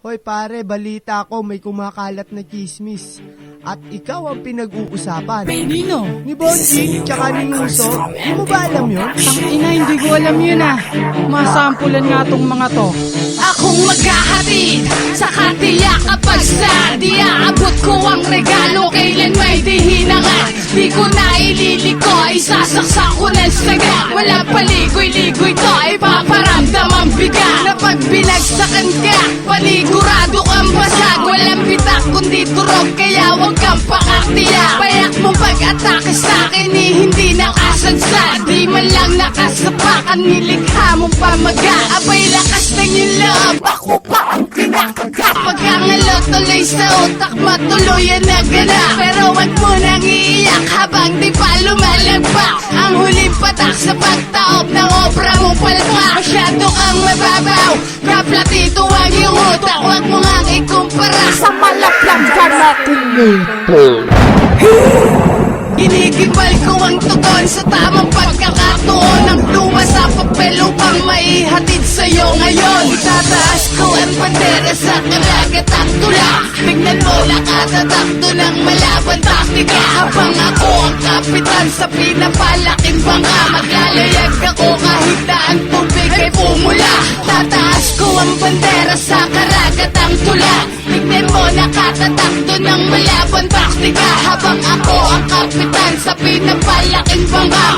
Hoy pare, balita ko may kumakalat na chismis. At ikaw ang pinag-uusapan. Nino? Ni Bonjing, tsaka ni Yuso. Di mo ba alam yun? Ang ina, hindi ko alam yun ah. Masampulan nga tong mga to. Akong maghahatid sa katiya kapag sa di aabot ko ang regalo kailan may dihinangan Di ko na ililiko, isasaksak ko ng saga Wala paligoy-ligoy to, ipaparamdam ang biga Na pag nakasapakan, nilikha mong pamaga Abay lakas ng iyong loob, ako pa ang kinakagat Pagkangalo tuloy sa utak, matuluyan na gana. Pero wag mo nang iiyak habang di pa lumalagpak. Ang huling patak sa pagtaob ng obra mong palpak. Masyado kang mababaw, kaplatito ang iyong utak Wag mo nga ikumpara. Sa malaplang natin Ginigibal ko ang tugon sa tamang pagkakatuon Itataas ko ang bandera sa kalagat ang tula Tignan mo nakatatakto ng malaban taktika Habang ako ang kapitan sa pinapalaking bangka Maglalayag ako kahit na ang tubig ay pumula. Tataas ko ang bandera sa karagat ang tula Tignan mo nakatatakto ng malaban taktika Habang ako ang kapitan sa pinapalaking bangka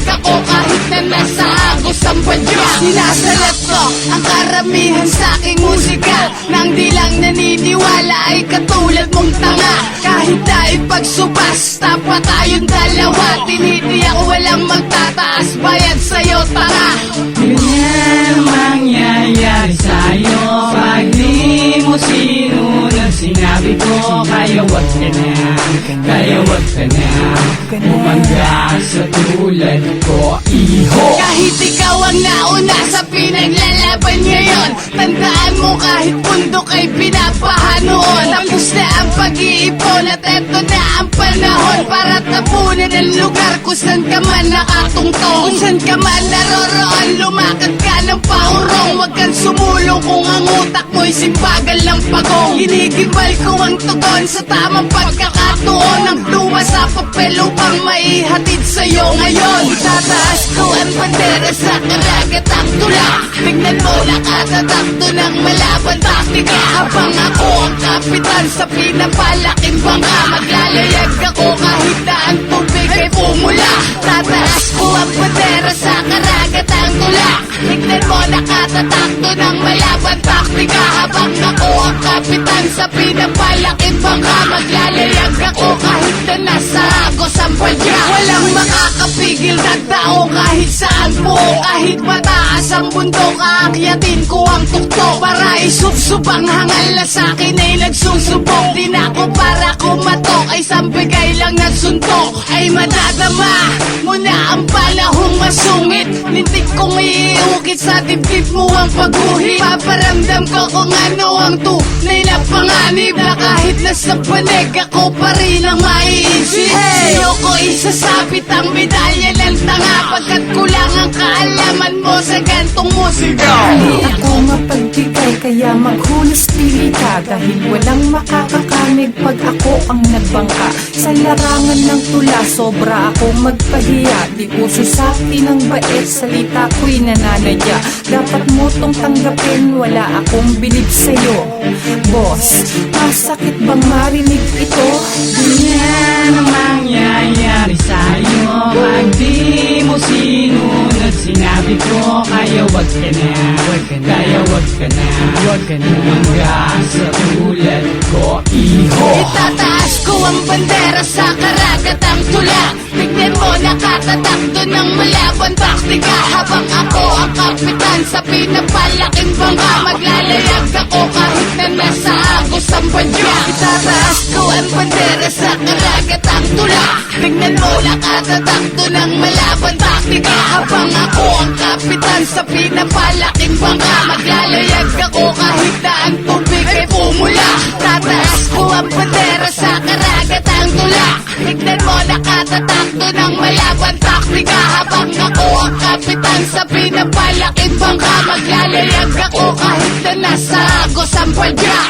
Maglalayag ako kahit na nasa agos ang badya Sinasalat ko ang karamihan sa aking musika. Nang di lang naniniwala ay katulad mong tanga. Kahit na ipagsubas, tapa tayong dalawa Tinitiyak walang magtataas na, kaya wag ka na Umangga sa tulad ko, iho Kahit ikaw ang nauna sa pinaglalaban ngayon Tandaan mo kahit bundok ay pinapaha noon Tapos na ang pag-iipon at eto na ang panahon Para tapunan ang lugar kung saan ka man nakatungtong. Kung saan ka man naroroon, lumakad ka ng paurong. Huwag kang sumulong kung ang utak mo'y simbagal ng pagong. Ginigibal ko ang tugon sa tamang pagkakatuon. Ang luma sa papel upang maihatid sa'yo ngayon. Itataas ko ang bandera sa kalagat ang tula. Tignan mo nakatatakto ng malaban. Taktika Habang ako ang kapitan sa pinapalaking bangka Maglalayag ako kahit na kahit saan po Kahit mataas ang bundok aakyatin ko ang tuktok Para isubsub ang hangal na sa'kin ay nagsusubok. Di ako para kumatok ay sambigay lang na suntok. Ay madadama mo na ang panahong masungit Kong iiukit sa dibdib mo ang pagguhit Paparamdam ko kung ano ang tunay na panganib Na kahit nasa panig ako pa rin ang maiisip. Sa'yo ko isasabit ang medalya ng tanga Pagkat kulang ang kaalaman mo sa gantong musika. Ako mapagbigay kaya maghulas pili ka Dahil walang makakakamig pag ako ang nagbangka. Sa larangan ng tula sobra akong magpahiya. Di uso sa akin bait salita ko'y nananadya. Dapat mo tong tanggapin wala akong bilib sa'yo. Boss, masakit bang marinig ito? Ganyan ang mangyayari sa'yo Pag ko Kaya wag ka na, kaya wag ka na Wag ka na Umangga sa tulad ko, iho Itataas ko ang bandera sa karagat ang tula. Tignan mo nakatatakto ng malaban. Taktika Habang ako ang kapitan sa pinapalaking bangka. Maglalayag ako kahit na nasa agos ang badya Itataas ko ang bandera sa karagat ang tula. Tignan mo Habang ako ang kapitan sa pinapalaking bangka. Maglalayag ako kahit na ang tubig ay pumula. Tataas ko ang bandera sa karagat ang tula. Tignan mo nakatatakto ng malaban taktika. Habang ako ang kapitan sa pinapalaking bangka. Maglalayag ako kahit na nasa Agos ang palya